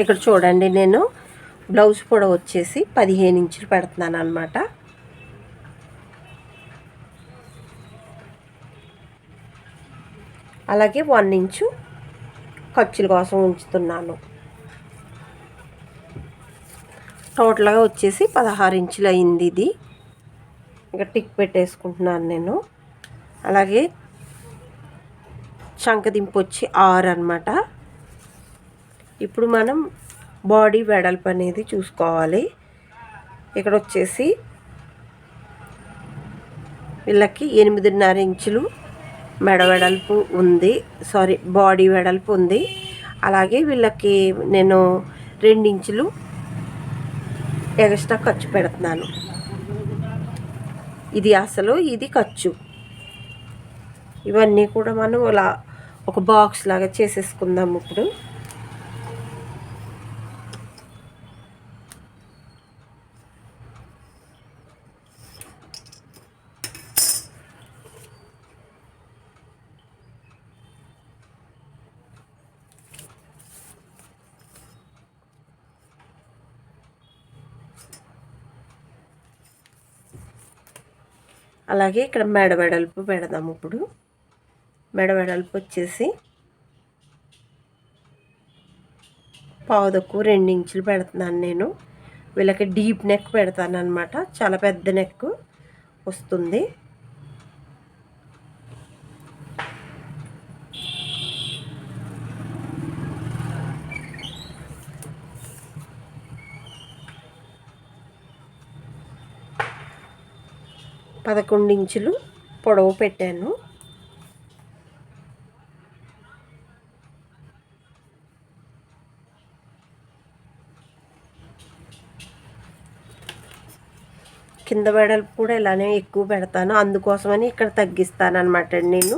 ఇక్కడ చూడండి నేను బ్లౌజ్ కూడా వచ్చేసి పదిహేను ఇంచులు పెడుతున్నాను అనమాట అలాగే వన్ ఇంచు ఖర్చుల కోసం ఉంచుతున్నాను. టోటల్గా వచ్చేసి పదహారు ఇంచులు అయింది ఇది. ఇంకా టిక్ పెట్టేసుకుంటున్నాను నేను. అలాగే చంకదింపు వచ్చి ఆరు అనమాట ఇప్పుడు మనం బాడీ వెడల్పు అనేది చూసుకోవాలి. ఇక్కడ వచ్చేసి వీళ్ళకి ఎనిమిదిన్నర ఇంచులు మెడ వెడల్పు ఉంది. సారీ బాడీ వెడల్పు ఉంది. అలాగే వీళ్ళకి నేను రెండించులు ఎక్స్ట్రా ఖర్చు పెడుతున్నాను. ఇది అసలు ఇది ఖర్చు. ఇవన్నీ కూడా మనం ఇలా ఒక బాక్స్ లాగా చేసేసుకుందాం ఇప్పుడు. అలాగే ఇక్కడ మెడ వెడల్పు పెడదాం ఇప్పుడు. మెడ వెడల్పు వచ్చేసి పావుదక్కు రెండించులు రెండు ఇంచులు పెడుతున్నాను నేను. వీళ్ళకి డీప్ నెక్ పెడతాను అనమాట చాలా పెద్ద నెక్ వస్తుంది. పదకొండు ఇంచులు పొడవు పెట్టాను. కింద వెడల్పు కూడా ఇలానే ఎక్కువ పెడతాను. అందుకోసమని ఇక్కడ తగ్గిస్తాను అనమాట నేను.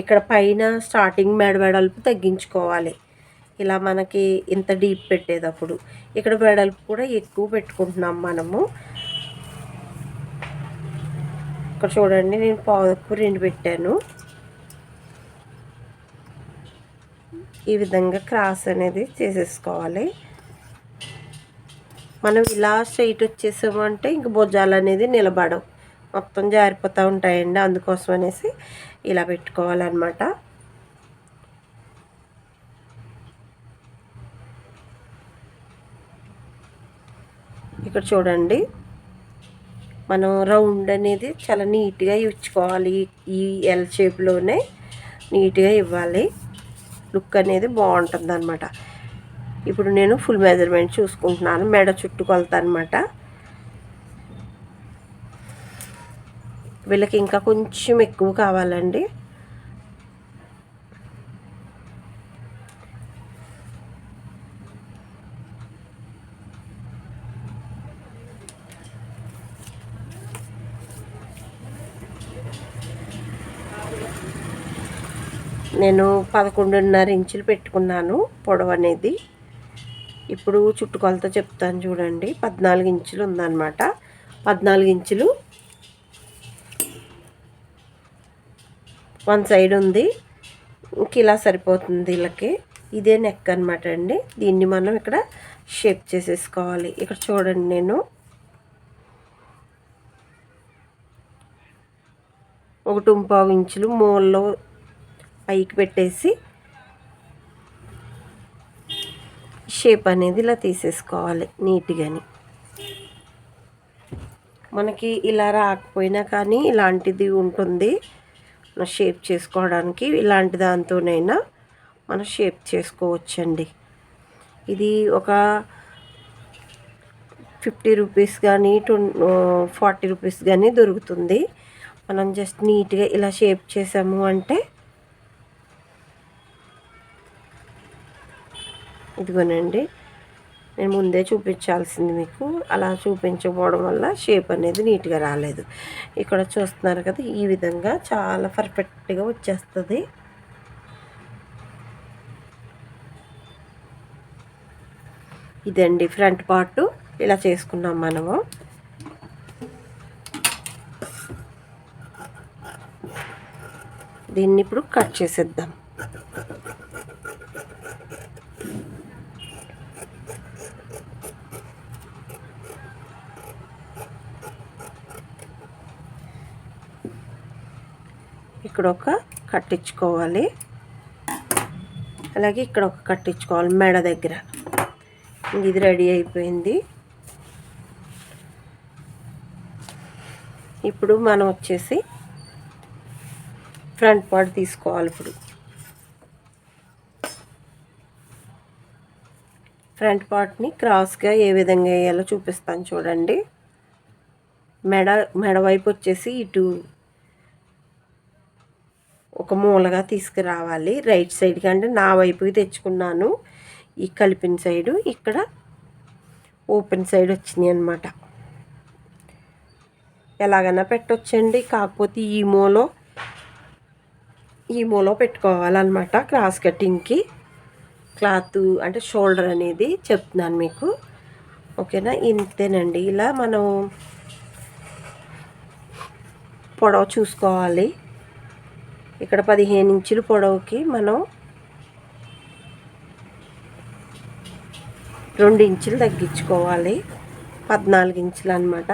ఇక్కడ పైన స్టార్టింగ్ మెడ వెడల్పు తగ్గించుకోవాలి. ఇలా మనకి ఇంత డీప్ పెట్టేటప్పుడు. ఇక్కడ వెడల్పు కూడా ఎక్కువ పెట్టుకుంటున్నాం మనము. ఇక్కడ చూడండి నేను పావుకు రెండు పెట్టాను. ఈ విధంగా క్రాస్ అనేది చేసేసుకోవాలి. మనం ఇలా స్ట్రైట్ వచ్చేసామంటే ఇంక భుజాలు అనేది నిలబడవు. మొత్తం జారిపోతూ ఉంటాయండి అందుకోసం అనేసి ఇలా పెట్టుకోవాలన్నమాట. ఇక్కడ చూడండి. మనం రౌండ్ అనేది చాలా నీట్గా ఇచ్చుకోవాలి. ఈ ఎల్ షేప్లోనే నీట్గా ఇవ్వాలి. లుక్ అనేది బాగుంటుంది అనమాట ఇప్పుడు నేను ఫుల్ మెజర్మెంట్ చూసుకుంటున్నాను. మెడ చుట్టూ అనమాట వీళ్ళకి ఇంకా కొంచెం ఎక్కువ కావాలండి. నేను పదకొండున్నర ఇంచులు పెట్టుకున్నాను పొడవు అనేది ఇప్పుడు చుట్టుకొలత చెప్తాను చూడండి. పద్నాలుగు ఇంచులు ఉందన్నమాట. పద్నాలుగు ఇంచులు వన్ సైడ్ ఉంది. ఇంక ఇలా సరిపోతుంది వీళ్ళకి ఇదే నెక్ అనమాట అండి. దీన్ని మనం ఇక్కడ షేప్ చేసేసుకోవాలి. ఇక్కడ చూడండి నేను. ఒకటి పావు ఇంచులు మూలలో పైకి పెట్టేసి షేప్ అనేది ఇలా తీసేసుకోవాలి నీట్గాని. మనకి ఇలా రాకపోయినా కానీ ఇలాంటిది ఉంటుంది షేప్ చేసుకోవడానికి. ఇలాంటి దాంతోనైనా మనం షేప్ చేసుకోవచ్చండి. ఇది ఒక ఫిఫ్టీ రూపీస్ కానీ ట్వం ఫార్టీ రూపీస్ కానీ దొరుకుతుంది. మనం జస్ట్ నీట్గా ఇలా షేప్ చేసాము అంటే ఇదిగోనండి నేను ముందే చూపించాల్సింది మీకు. అలా చూపించకపోవడం వల్ల షేప్ అనేది నీట్గా రాలేదు. ఇక్కడ చూస్తున్నారు కదా ఈ విధంగా చాలా పర్ఫెక్ట్గా వచ్చేస్తుంది. ఇదండి ఫ్రంట్ పార్ట్. ఇలా చేసుకున్నాం మనము. దీన్ని ఇప్పుడు కట్ చేసేద్దాం. ఇక్కడ ఒక కట్టించుకోవాలి. అలాగే ఇక్కడ ఒక కట్టించుకోవాలి మెడ దగ్గర. ఇది రెడీ అయిపోయింది. ఇప్పుడు మనం వచ్చేసి ఫ్రంట్ పార్ట్ తీసుకోవాలి ఇప్పుడు. ఫ్రంట్ పార్ట్ని క్రాస్గా ఏ విధంగా వేయాలో చూపిస్తాను చూడండి. మెడ మెడ వైపు వచ్చేసి ఇటు ఒక మూలగా తీసుకురావాలి. రైట్ సైడ్కి అంటే నా వైపుకి తెచ్చుకున్నాను. ఈ కలిపిన సైడు ఇక్కడ ఓపెన్ సైడ్ వచ్చినాయి అనమాట ఎలాగైనా పెట్టొచ్చండి. కాకపోతే ఈ మూలో ఈ మూలో పెట్టుకోవాలన్నమాట క్రాస్ కటింగ్కి క్లాత్ అంటే షోల్డర్ అనేది చెప్తున్నాను మీకు. ఓకేనా? ఇంతేనండి. ఇలా మనం పొడవ చూసుకోవాలి. ఇక్కడ పదిహేను ఇంచుల పొడవుకి మనం రెండు ఇంచులు తగ్గించుకోవాలి. పద్నాలుగు ఇంచులు అనమాట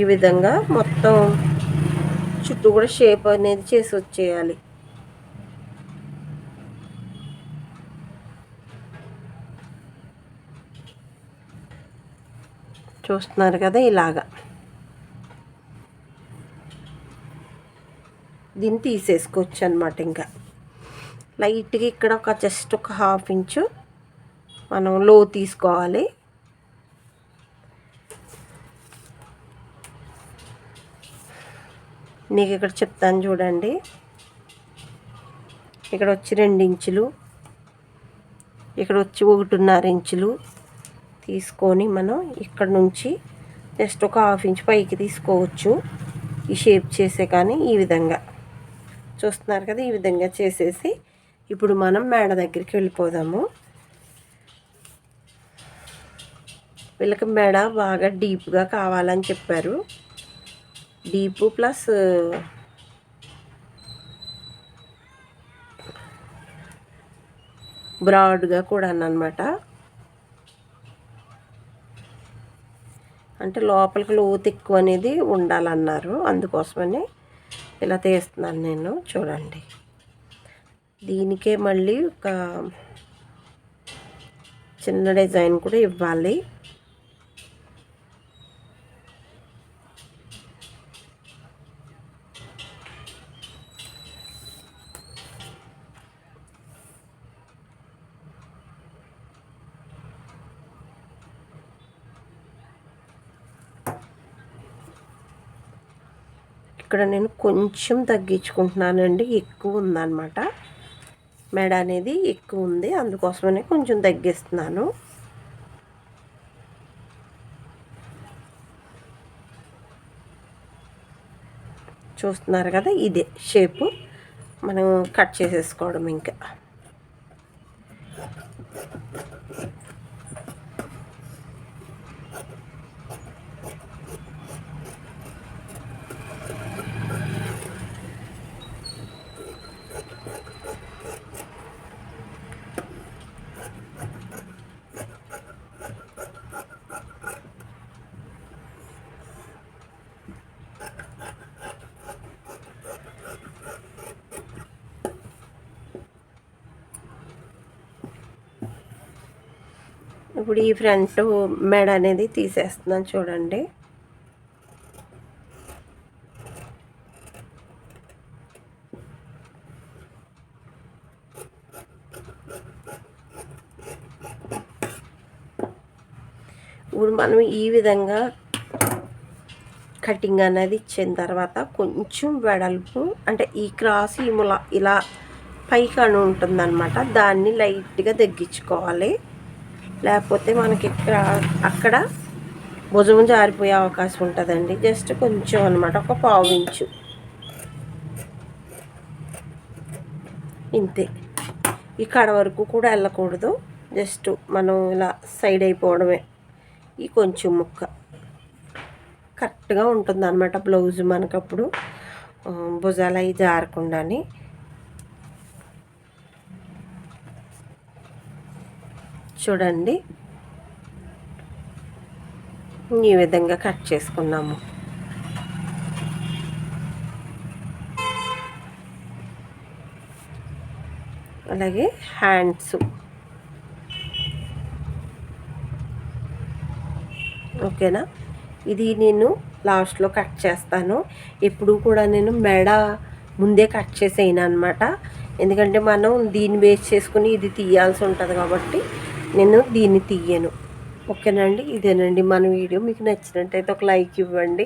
ఈ విధంగా మొత్తం చుట్టూ కూడా షేప్ అనేది చేసి వచ్చేయాలి. చూస్తున్నారు కదా ఇలాగా. దీన్ని తీసేసుకోవచ్చు అనమాట ఇంకా. లైట్గా ఇక్కడ ఒక జస్ట్ ఒక హాఫ్ ఇంచు మనం లో తీసుకోవాలి. నీకు ఇక్కడ చెప్తాను చూడండి. ఇక్కడ వచ్చి రెండు ఇంచులు. ఇక్కడ వచ్చి ఒకటిన్నర ఇంచులు. తీసుకొని మనం ఇక్కడ నుంచి జస్ట్ ఒక హాఫ్ ఇంచ్ పైకి తీసుకోవచ్చు. ఈ షేప్ చేసే కానీ ఈ విధంగా. చూస్తున్నారు కదా ఈ విధంగా చేసేసి ఇప్పుడు మనం మేడ దగ్గరికి వెళ్ళిపోదాము. వీళ్ళకి మెడ బాగా డీప్గా కావాలని చెప్పారు. డీప్ ప్లస్ బ్రాడ్గా కూడా అన్నమాట అంటే లోపలికి లోతు ఎక్కువ అనేది ఉండాలన్నారు. అందుకోసమని ఇలా తీస్తున్నాను నేను. చూడండి. దీనికే మళ్ళీ ఒక చిన్న డిజైన్ కూడా ఇవ్వాలి. ఇక్కడ నేను కొంచెం తగ్గించుకుంటున్నానండి. ఎక్కువ ఉందన్నమాట. మెడ అనేది ఎక్కువ ఉంది. అందుకోసమనే కొంచెం తగ్గిస్తున్నాను. చూస్తున్నారు కదా ఇదే షేపు. మనం కట్ చేసేసుకోవడం ఇంకా. ఇప్పుడు ఈ ఫ్రంట్ మెడ అనేది తీసేస్తున్నాను చూడండి. ఇప్పుడు మనం ఈ విధంగా కటింగ్ అనేది ఇచ్చిన తర్వాత కొంచెం వెడల్పు అంటే ఈ క్రాస్ ఈ ముల ఇలా పైకి అని ఉంటుందన్నమాట. దాన్ని లైట్గా తగ్గించుకోవాలి. లేకపోతే మనకి ఇక్కడ అక్కడ భుజం జారిపోయే అవకాశం ఉంటుందండి. జస్ట్ కొంచెం అనమాట ఒక పావు ఇంచు. ఇంతే. ఈ కడ వరకు కూడా వెళ్ళకూడదు. జస్ట్ మనం ఇలా సైడ్ అయిపోవడమే. ఈ కొంచెం ముక్క. కరెక్ట్గా ఉంటుంది అనమాట బ్లౌజ్ మనకప్పుడు. భుజాలు అవి జారకుండానే. చూడండి. ఈ విధంగా కట్ చేసుకున్నాము. అలాగే హ్యాండ్స్. ఓకేనా? ఇది నేను లాస్ట్లో కట్ చేస్తాను. ఎప్పుడు కూడా నేను మెడ ముందే కట్ చేసేయను అనమాట ఎందుకంటే మనం దీన్ని బేస్ చేసుకుని ఇది తీయాల్సి ఉంటుంది కాబట్టి నేను దీన్ని తీయను. ఓకేనండి ఇదేనండి మన వీడియో. మీకు నచ్చినట్టయితే ఒక లైక్ ఇవ్వండి.